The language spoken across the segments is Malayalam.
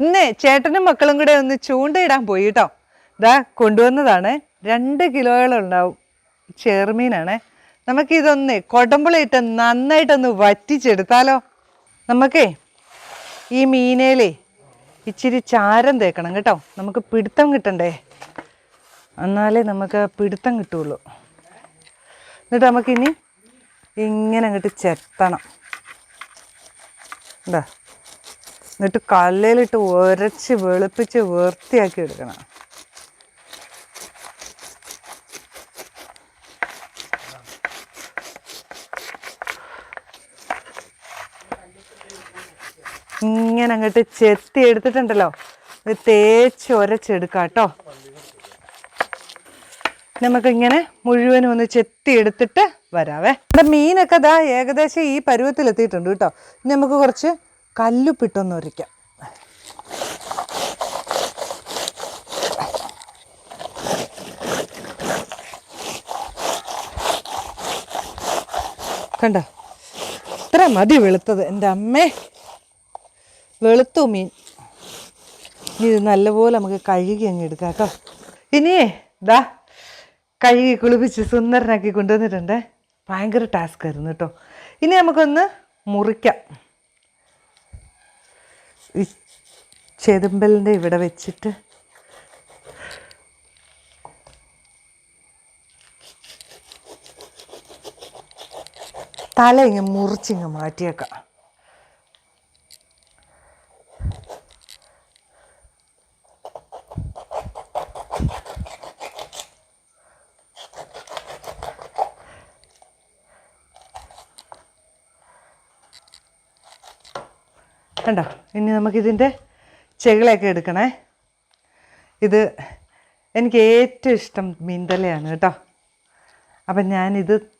ഇന്ന് ചേട്ടനും മക്കളും കൂടെ ഒന്ന് ചൂണ്ടയിടാൻ പോയി കേട്ടോ ഇതാ കൊണ്ടുവന്നതാണ്. രണ്ട് കിലോയോളം ഉണ്ടാവും ചെറുമീനാണ് നമുക്കിതൊന്ന് കൊടമ്പുളിയിട്ട് നന്നായിട്ടൊന്ന് വറ്റിച്ചെടുത്താലോ? നമുക്കേ ഈ മീനേലേ ഇച്ചിരി ചാരം തേക്കണം കേട്ടോ. നമുക്ക് പിടുത്തം കിട്ടണ്ടേ? എന്നാലേ നമുക്ക് പിടുത്തം കിട്ടുള്ളൂ. എന്നിട്ട് നമുക്കിനി ഇങ്ങനെ അങ്ങോട്ട് ചെത്തണം. എന്താ എന്നിട്ട് കല്ലിലിട്ട് ഉരച്ച് വെളുപ്പിച്ച് വൃത്തിയാക്കി എടുക്കണം. ഇങ്ങനെ അങ്ങോട്ട് ചെത്തി എടുത്തിട്ടുണ്ടല്ലോ. തേച്ച് ഉരച്ചെടുക്കാം കേട്ടോ നമുക്കിങ്ങനെ മുഴുവനും ഒന്ന് ചെത്തി എടുത്തിട്ട് വരാവേ. നമ്മുടെ മീനൊക്കെ ദാ ഏകദേശം ഈ പരുവത്തിൽ എത്തിയിട്ടുണ്ട് കേട്ടോ നമുക്ക് കുറച്ച് കല്ലുപ്പിട്ടൊന്ന് ഉരയ്ക്കാം കണ്ടോ? ഇത്ര മതി വെളുത്തത്. എന്റെ അമ്മേ വെളുത്തു മീൻ. ഇത് നല്ലപോലെ നമുക്ക് കഴുകി അങ്ങ് എടുക്കാം കേട്ടോ. ഇനിയേ ദാ കഴുകി കുളിപ്പിച്ച് സുന്ദരനാക്കി കൊണ്ടുവന്നിട്ടുണ്ട്. ഭയങ്കര ടാസ്ക് ആയിരുന്നു കേട്ടോ. ഇനി നമുക്കൊന്ന് മുറിക്കാം. ഈ ചെതുമ്പലിന്റെ ഇവിടെ വെച്ചിട്ട് തല ഇങ്ങ് മുറിച്ചിങ്ങ് മാറ്റിയേക്കാം. കണ്ടോ? ഇനി നമുക്കിതിന്റെ ചെകിളയൊക്കെ എടുക്കണേ. ഇത് എനിക്ക് ഏറ്റവും ഇഷ്ടം മീൻതലയാണ് കേട്ടോ. അപ്പം ഞാനിത്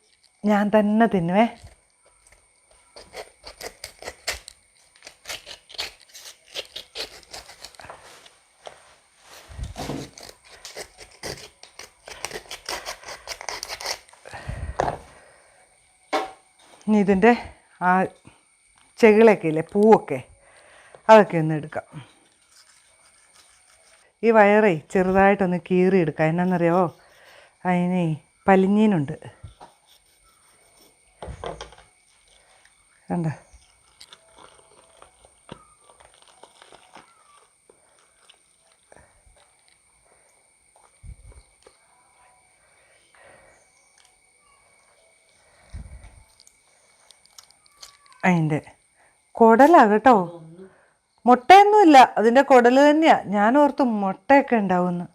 ഞാൻ തന്നെ തിന്നുവേ. ഇനി ഇതിന്റെ ആ ചെകിളൊക്കെ ഇല്ലേ? പൂവൊക്കെ. അതൊക്കെ ഒന്ന് എടുക്കാം. ഈ വയറേ ചെറുതായിട്ടൊന്ന് കീറിയെടുക്കാം. എന്നാണെന്നറിയോ അതിന് പലിഞ്ഞീനുണ്ട്. കണ്ട? അതിന്റെ കുടലാ കേട്ടോ. മുട്ടയൊന്നുമില്ല. അതിന്റെ കുടൽ തന്നെയാ. ഞാൻ ഓർത്തു മുട്ടയൊക്കെ ഉണ്ടാവുമെന്ന്.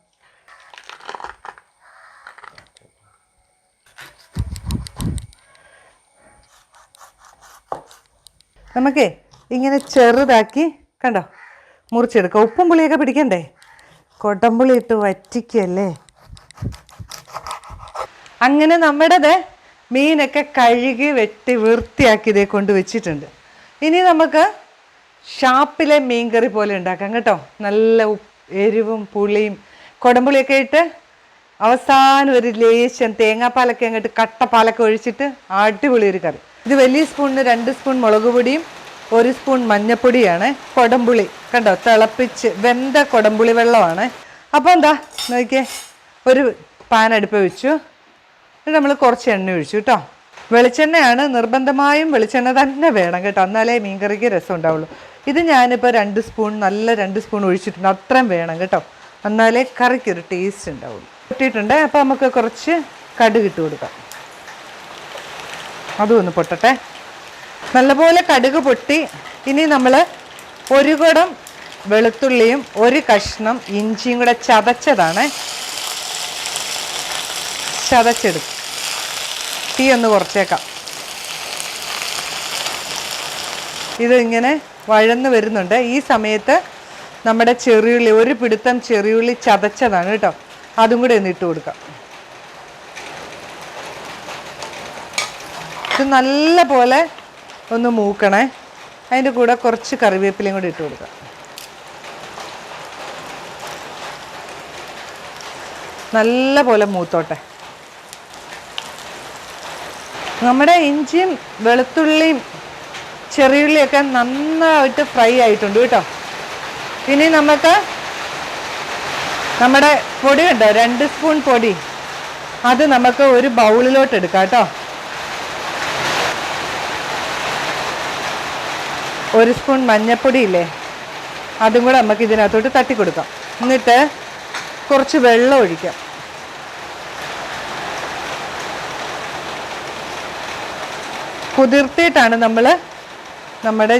നമുക്കേ ഇങ്ങനെ ചെറുതാക്കി കണ്ടോ? മുറിച്ചെടുക്കാം. ഉപ്പും പുളിയൊക്കെ പിടിക്കണ്ടേ? കൊടമ്പുളി ഇട്ട് വറ്റിക്കല്ലേ? അങ്ങനെ നമ്മുടേത് മീനൊക്കെ കഴുകി വെട്ടി വൃത്തിയാക്കി ഇതേ കൊണ്ട് വെച്ചിട്ടുണ്ട്. ഇനി നമുക്ക് ഷാപ്പിലെ മീൻകറി പോലെ ഉണ്ടാക്കാം കേട്ടോ. നല്ല എരിവും പുളിയും കൊടമ്പുളിയൊക്കെ ഇട്ട് അവസാനം ഒരു ലേശം തേങ്ങാപ്പാലൊക്കെ അങ്ങോട്ട് കട്ടപ്പാലൊക്കെ ഒഴിച്ചിട്ട് അടിപൊളി ഒരു കറി. ഇത് വലിയ സ്പൂണിന് രണ്ട് സ്പൂൺ മുളക് പൊടിയും ഒരു സ്പൂൺ മഞ്ഞപ്പൊടിയാണ് കൊടമ്പുളി കണ്ടോ? തിളപ്പിച്ച് വെന്ത കൊടമ്പുളി വെള്ളമാണ്. അപ്പോൾ എന്താ? നോക്കിയേ. ഒരു പാൻ അടുപ്പ് വെച്ചു. നമ്മൾ കുറച്ച് എണ്ണ ഒഴിച്ചു കേട്ടോ. വെളിച്ചെണ്ണയാണ് നിർബന്ധമായും വെളിച്ചെണ്ണ തന്നെ വേണം കേട്ടോ. എന്നാലേ മീൻകറിക്ക് രസം ഉണ്ടാവുള്ളൂ ഇത് ഞാനിപ്പോൾ രണ്ട് സ്പൂൺ നല്ല രണ്ട് സ്പൂൺ ഒഴിച്ചിട്ടുണ്ട്. അത്രയും വേണം കേട്ടോ. എന്നാലേ കറിക്ക് ഒരു ടേസ്റ്റ് ഉണ്ടാവുള്ളൂ. പൊട്ടിയിട്ടുണ്ട്. അപ്പോൾ നമുക്ക് കുറച്ച് കടുക് ഇട്ട് കൊടുക്കാം. അതും ഒന്ന് പൊട്ടട്ടെ. നല്ലപോലെ കടുക് പൊട്ടി. ഇനി നമ്മൾ ഒരു കുടം വെളുത്തുള്ളിയും ഒരു കഷ്ണം ഇഞ്ചിയും കൂടെ ചതച്ചതാണ്. ചതച്ചെടുക്കും. തീ ഒന്ന് കുറച്ചേക്കാം. ഇതിങ്ങനെ വഴന്ന് വരുന്നുണ്ട്. ഈ സമയത്ത് നമ്മുടെ ചെറിയുള്ളി ഒരു പിടുത്തം ചെറിയുള്ളി ചതച്ചതാണ് കേട്ടോ. അതും കൂടെ ഒന്ന് ഇട്ട് കൊടുക്കാം. ഇത് നല്ല പോലെ ഒന്ന് മൂക്കണേ. അതിന്റെ കൂടെ കുറച്ച് കറിവേപ്പിലയും കൂടി ഇട്ട് കൊടുക്കാം. നല്ല പോലെ മൂത്തോട്ടെ. നമ്മുടെ ഇഞ്ചിയും വെളുത്തുള്ളിയും ചെറിയുള്ളിയൊക്കെ നന്നായിട്ട് ഫ്രൈ ആയിട്ടുണ്ട് കേട്ടോ. ഇനി നമുക്ക് നമ്മുടെ പൊടി ഉണ്ടോ രണ്ട് സ്പൂൺ പൊടി. അത് നമുക്ക് ഒരു ബൗളിലോട്ട് എടുക്കാം കേട്ടോ. ഒരു സ്പൂൺ മഞ്ഞൾപ്പൊടി ഇല്ലേ? അതും കൂടെ നമുക്ക് ഇതിനകത്തോട്ട് തട്ടി കൊടുക്കാം എന്നിട്ട് കുറച്ച് വെള്ളം ഒഴിക്കാം. കുതിർത്തിയിട്ടാണ് നമ്മൾ നമ്മുടെ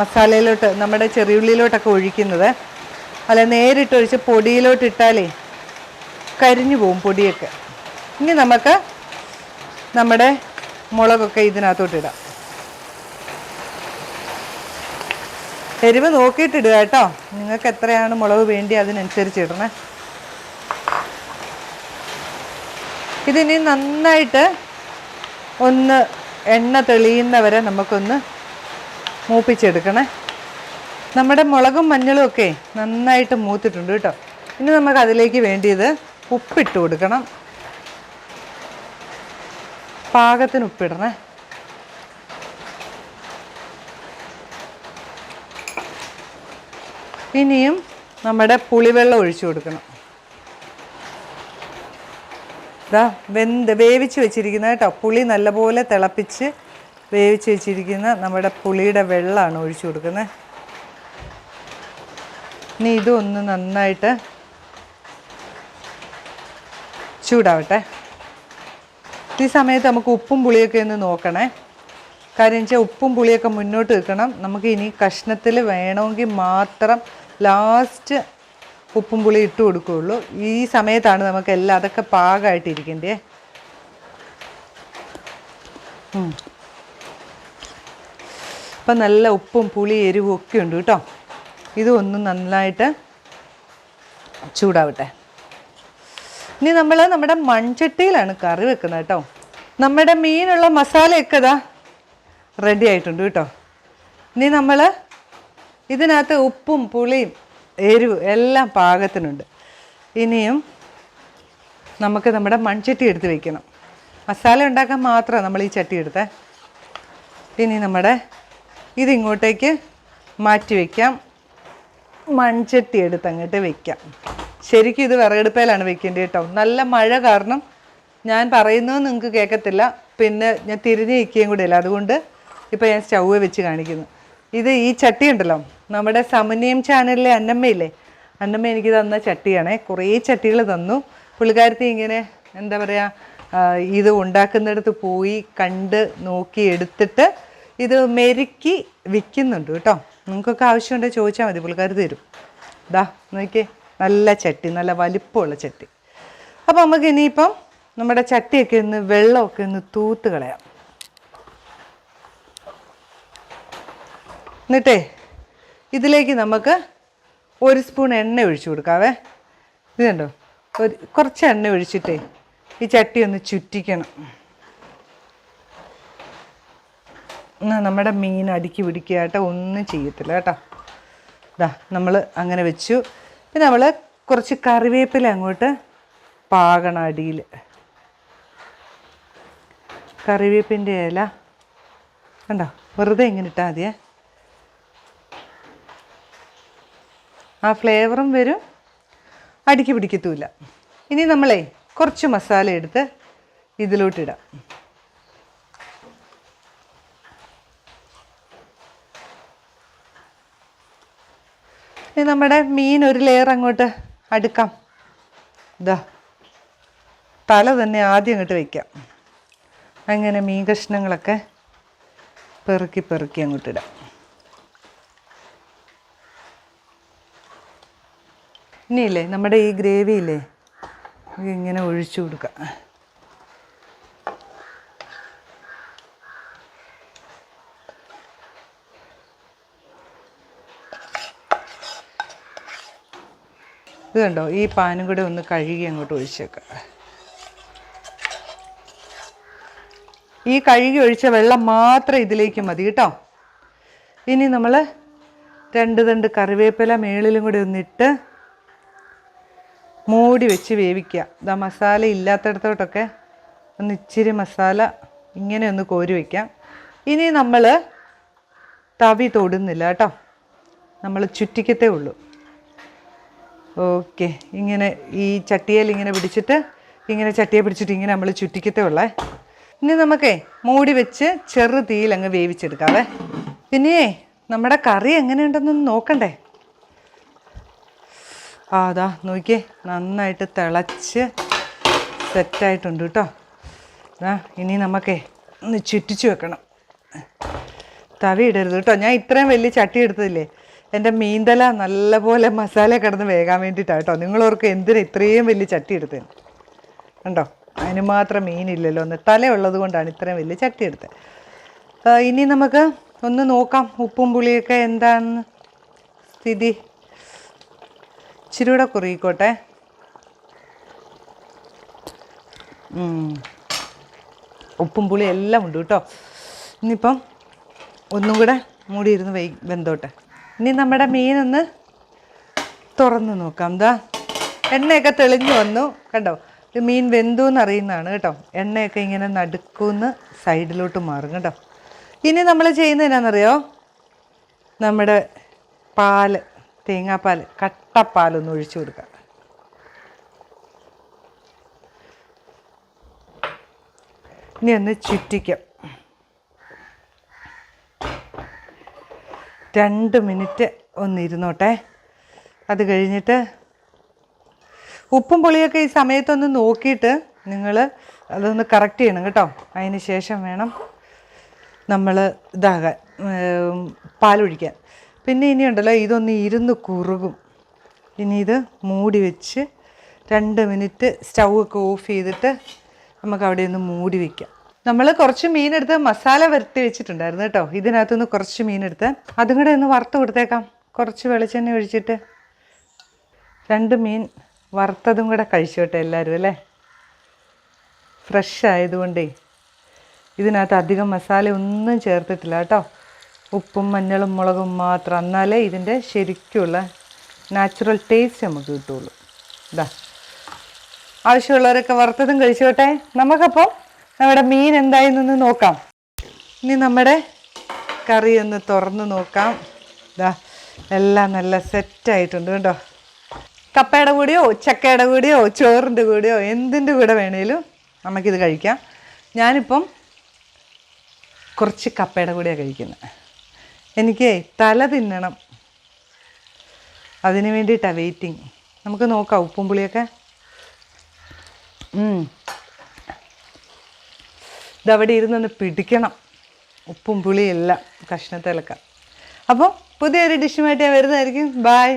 മസാലയിലോട്ട് നമ്മുടെ ചെറിയുള്ളിയിലോട്ടൊക്കെ ഒഴിക്കുന്നത്. അല്ല നേരിട്ട് ഒഴിച്ച് പൊടിയിലോട്ട് കരിഞ്ഞു പോവും പൊടിയൊക്കെ. ഇനി നമുക്ക് നമ്മുടെ മുളകൊക്കെ ഇതിനകത്തോട്ടിടാം എരിവ് നോക്കിയിട്ടിടുക കേട്ടോ. നിങ്ങൾക്ക് എത്രയാണ് മുളക് വേണ്ടി അതിനനുസരിച്ച് ഇടണേ. ഇതിനി നന്നായിട്ട് ഒന്ന് എണ്ണ തെളിയുന്നവരെ നമുക്കൊന്ന് മൂപ്പിച്ചെടുക്കണേ. നമ്മുടെ മുളകും മഞ്ഞളും ഒക്കെ നന്നായിട്ട് മൂത്തിട്ടുണ്ട് കേട്ടോ. ഇനി നമുക്ക് അതിലേക്ക് വേണ്ടിയത് ഉപ്പിട്ട് കൊടുക്കണം. പാകത്തിന് ഉപ്പിടണേ. ഇനിയും നമ്മുടെ പുളിവെള്ളം ഒഴിച്ചു കൊടുക്കണം. ഇതാ വെന്ത് വേവിച്ച് വെച്ചിരിക്കുന്ന കേട്ടോ. പുളി നല്ലപോലെ തിളപ്പിച്ച് വേവിച്ച് വെച്ചിരിക്കുന്ന നമ്മുടെ പുളിയുടെ വെള്ളമാണ് ഒഴിച്ചു കൊടുക്കുന്നത്. ഇനി ഇതൊന്ന് നന്നായിട്ട് ചൂടാവട്ടെ. ഈ സമയത്ത് നമുക്ക് ഉപ്പും പുളിയൊക്കെ ഒന്ന് നോക്കണേ. കാര്യം വെച്ചാൽ ഉപ്പും പുളിയൊക്കെ മുന്നോട്ട് വെക്കണം നമുക്ക് ഇനി കഷ്ണത്തിൽ വേണമെങ്കിൽ മാത്രം ലാസ്റ്റ് ഉപ്പും പുളി ഇട്ട് കൊടുക്കുകയുള്ളൂ. ഈ സമയത്താണ് നമുക്ക് എല്ലാം അതൊക്കെ പാകമായിട്ടിരിക്കേണ്ടേ അപ്പം നല്ല ഉപ്പും പുളി എരിവും ഒക്കെ ഉണ്ട് കേട്ടോ. ഇതൊന്നും നന്നായിട്ട് ചൂടാവട്ടെ. ഇനി നമ്മൾ നമ്മുടെ മൺചട്ടിയിലാണ് കറി വെക്കുന്നത് കേട്ടോ. നമ്മുടെ മീനുള്ള മസാലയൊക്കെ ഇതാ റെഡി ആയിട്ടുണ്ട് കേട്ടോ. ഇനി നമ്മൾ ഇതിനകത്ത് ഉപ്പും പുളിയും എരിവും എല്ലാം പാകത്തിനുണ്ട്. ഇനിയും നമുക്ക് നമ്മുടെ മൺചട്ടി എടുത്ത് വെക്കണം. മസാല ഉണ്ടാക്കാൻ മാത്രമാണ് നമ്മൾ ഈ ചട്ടി എടുത്തേ. ഇനി നമ്മുടെ ഇതിങ്ങോട്ടേക്ക് മാറ്റി വയ്ക്കാം മൺചട്ടി എടുത്ത് അങ്ങോട്ട് വെക്കാം. ശരിക്കും ഇത് വിറകടുപ്പയിലാണ് വെക്കേണ്ടത് കേട്ടോ. നല്ല മഴ കാരണം ഞാൻ പറയുന്നത് നിങ്ങൾക്ക് കേൾക്കത്തില്ല. പിന്നെ ഞാൻ തിരിഞ്ഞ് നിൽക്കുകയും കൂടെ ഇല്ല. അതുകൊണ്ട് ഇപ്പോൾ ഞാൻ സ്റ്റൗവ് വെച്ച് കാണിക്കുന്നു. ഇത് ഈ ചട്ടി ഉണ്ടല്ലോ നമ്മുടെ സമന്വയം ചാനലിലെ അന്നമ്മയില്ലേ? അന്നമ്മ എനിക്ക് തന്ന ചട്ടിയാണേ. കുറേ ചട്ടികൾ തന്നു. പുള്ളിക്കാരത്തി ഇങ്ങനെ എന്താ പറയുക ഇത് ഉണ്ടാക്കുന്നിടത്ത് പോയി കണ്ട് നോക്കി എടുത്തിട്ട് ഇത് മെരുക്കി വിൽക്കുന്നുണ്ട് കേട്ടോ. നിങ്ങൾക്കൊക്കെ ആവശ്യമുണ്ടെങ്കിൽ ചോദിച്ചാൽ മതി പുള്ളിക്കാർ തരും. ഇതാ നോക്കിയേ നല്ല ചട്ടി നല്ല വലിപ്പമുള്ള ചട്ടി. അപ്പോൾ നമുക്ക് ഇനിയിപ്പം നമ്മുടെ ചട്ടിയൊക്കെ ഒന്ന് വെള്ളമൊക്കെ ഒന്ന് തൂത്ത് കളയാം. എന്നിട്ടേ ഇതിലേക്ക് നമുക്ക് ഒരു സ്പൂൺ എണ്ണ ഒഴിച്ചു കൊടുക്കാവേ. ഇത് കണ്ടോ? ഒരു കുറച്ച് എണ്ണ ഒഴിച്ചിട്ടേ ഈ ചട്ടി ഒന്ന് ചുറ്റിക്കണം. നമ്മുടെ മീൻ അടുക്കി പിടിക്കുക കേട്ടോ. ഒന്നും ചെയ്യത്തില്ല കേട്ടോ. ഇതാ നമ്മൾ അങ്ങനെ വെച്ചു. പിന്നെ നമ്മൾ കുറച്ച് കറിവേപ്പില അങ്ങോട്ട് പാകണം അടിയിൽ കറിവേപ്പിന്റെ ഇല. കണ്ടോ? വെറുതെ ഇങ്ങനെ ഇട്ടാൽ മതിയേ. ആ ഫ്ലേവറും വരും. അടുക്കി പിടിക്കത്തുമില്ല ഇനി നമ്മളേ കുറച്ച് മസാല എടുത്ത് ഇതിലോട്ടിടാം. ഇനി നമ്മുടെ മീൻ ഒരു ലെയർ അങ്ങോട്ട് അടുക്കാം. ഇതാ തല തന്നെ ആദ്യം അങ്ങോട്ട് വയ്ക്കാം അങ്ങനെ മീൻ കഷ്ണങ്ങളൊക്കെ പെറുക്കി പെറുക്കി അങ്ങോട്ട് ഇനിയില്ലേ നമ്മുടെ ഈ ഗ്രേവിയില്ലേ? ഇങ്ങനെ ഒഴിച്ചു കൊടുക്കാം. ഇത് കണ്ടോ? ഈ പാനും കൂടെ ഒന്ന് കഴുകി അങ്ങോട്ട് ഒഴിച്ചേക്കാം. ഈ കഴുകി ഒഴിച്ച വെള്ളം മാത്രം ഇതിലേക്ക് മതി കേട്ടോ. ഇനി നമ്മൾ രണ്ട് രണ്ട് കറിവേപ്പില മേളിലും കൂടി ഒന്നിട്ട് മൂടി വെച്ച് വേവിക്കുക. ഇതാ മസാല ഇല്ലാത്തടത്തോട്ടൊക്കെ ഒന്ന് ഇച്ചിരി മസാല ഇങ്ങനെ ഒന്ന് കോരി വയ്ക്കാം ഇനി നമ്മൾ തവി തൊടുന്നില്ല കേട്ടോ. നമ്മൾ ചുറ്റിക്കത്തേ ഉള്ളൂ. ഓക്കെ. ഇങ്ങനെ ഈ ചട്ടിയിൽ ഇങ്ങനെ പിടിച്ചിട്ട് ഇങ്ങനെ ചട്ടിയെ പിടിച്ചിട്ട് ഇങ്ങനെ നമ്മൾ ചുറ്റിക്കത്തേ ഉള്ളേ. ഇനി നമുക്കേ മൂടി വെച്ച് ചെറു തീയിൽ അങ്ങ് വേവിച്ചെടുക്കാവേ പിന്നെ നമ്മുടെ കറി എങ്ങനെയുണ്ടെന്നൊന്ന് നോക്കണ്ടേ? ആ അതാ നോക്കിയേ നന്നായിട്ട് തിളച്ച് സെറ്റായിട്ടുണ്ട് കേട്ടോ. ആ ഇനി നമുക്കേ ഒന്ന് ചുറ്റിച്ച് വെക്കണം. തവി ഇടരുത് കേട്ടോ. ഞാൻ ഇത്രയും വലിയ ചട്ടി എടുത്തതില്ലേ? എന്റെ മീന്തല നല്ലപോലെ മസാല കിടന്ന് വേകാൻ വേണ്ടിയിട്ടാണ് കേട്ടോ. നിങ്ങളോർക്ക് എന്തിനാ ഇത്രയും വലിയ ചട്ടി എടുത്തത്? കണ്ടോ? അതിന് മാത്രം മീനില്ലല്ലോ. ഒന്ന് തലയുള്ളത് കൊണ്ടാണ് ഇത്രയും വലിയ ചട്ടി എടുത്തത്. ഇനി നമുക്ക് ഒന്ന് നോക്കാം ഉപ്പും പുളിയൊക്കെ എന്താണെന്ന് സ്ഥിതി. ഇച്ചിരി കൂടെ കുറുകിക്കോട്ടെ. ഉപ്പും പുളി എല്ലാം ഉണ്ട് കേട്ടോ. ഇനിയിപ്പം ഒന്നും കൂടെ മൂടിയിരുന്ന് വൈ വെന്തോട്ടെ. ഇനി നമ്മുടെ മീനൊന്ന് തുറന്ന് നോക്കാം. എന്താ എണ്ണയൊക്കെ തെളിഞ്ഞു വന്നു. കണ്ടോ? ഇത് മീൻ വെന്തു എന്നറിയുന്നതാണ് കേട്ടോ. എണ്ണയൊക്കെ ഇങ്ങനെ നടുക്കുന്ന് സൈഡിലോട്ട് മാറും കേട്ടോ. ഇനി നമ്മൾ ചെയ്യുന്നത് എന്നാണെന്നറിയോ നമ്മുടെ പാൽ. തേങ്ങാപ്പാൽ കട്ടപ്പാലൊന്ന് ഒഴിച്ചു കൊടുക്കുക. ഇനി ഒന്ന് ചുറ്റിക്കാം. രണ്ട് മിനിറ്റ് ഒന്ന് ഇരുന്നോട്ടെ. അത് കഴിഞ്ഞിട്ട് ഉപ്പും പുളിയൊക്കെ ഈ സമയത്തൊന്ന് നോക്കിയിട്ട് നിങ്ങൾ അതൊന്ന് കറക്റ്റ് ചെയ്യണം കേട്ടോ. അതിന് ശേഷം വേണം നമ്മൾ ഇതാകാൻ പാലൊഴിക്കാൻ. പിന്നെ ഇനി ഉണ്ടല്ലോ ഇതൊന്ന് ഇരുന്ന് കുറുകും. ഇനി ഇത് മൂടി വെച്ച് രണ്ട് മിനിറ്റ് സ്റ്റൗ ഒക്കെ ഓഫ് ചെയ്തിട്ട് നമുക്ക് അവിടെ ഒന്ന് മൂടി വയ്ക്കാം നമ്മൾ കുറച്ച് മീനെടുത്ത് മസാല വരുത്തി വെച്ചിട്ടുണ്ടായിരുന്നു കേട്ടോ. ഇതിനകത്തുനിന്ന് കുറച്ച് മീനെടുത്ത് അതും കൂടെ ഒന്ന് വറുത്ത് കൊടുത്തേക്കാം. കുറച്ച് വെളിച്ചെണ്ണ ഒഴിച്ചിട്ട്. രണ്ട് മീൻ വറുത്തതും കൂടെ കഴിച്ചോട്ടെ എല്ലാവരും അല്ലേ? ഫ്രഷ് ആയതുകൊണ്ടേ ഇതിനകത്ത് അധികം മസാല ഒന്നും ചേർത്തിട്ടില്ല കേട്ടോ. ഉപ്പും മഞ്ഞളും മുളകും മാത്രം എന്നാലേ ഇതിന്റെ ശരിക്കുള്ള നാച്ചുറൽ ടേസ്റ്റ് നമുക്ക് കിട്ടുള്ളൂ. ഇതാ ആവശ്യമുള്ളവരൊക്കെ വറുത്തതും കഴിച്ചോട്ടെ. നമുക്കപ്പോൾ നമ്മുടെ മീൻ എന്തായെന്നൊന്ന് നോക്കാം. ഇനി നമ്മുടെ കറി ഒന്ന് തുറന്ന് നോക്കാം. ഇതാ എല്ലാം നല്ല സെറ്റായിട്ടുണ്ട് കേട്ടോ. കപ്പയുടെ കൂടെയോ ചക്കയുടെ കൂടെയോ ചോറിന്റെ കൂടെയോ എന്തിന്റെ കൂടെ വേണേലും നമുക്കിത് കഴിക്കാം. ഞാനിപ്പം കുറച്ച് കപ്പയുടെ കൂടെയാണ് കഴിക്കുന്നത് എനിക്ക് തല തിന്നണം. അതിന് വേണ്ടിയിട്ടാണ് വെയിറ്റിംഗ് നമുക്ക് നോക്കാം ഉപ്പും പുളിയൊക്കെ. ഇതവിടെ ഇരുന്നൊന്ന് പിടിക്കണം. ഉപ്പും പുളിയെല്ലാം കഷ്ണത്തിലൊക്കെ. അപ്പോൾ പുതിയൊരു ഡിഷുമായിട്ട് ഞാൻ വരുന്നതായിരിക്കും. ബായ്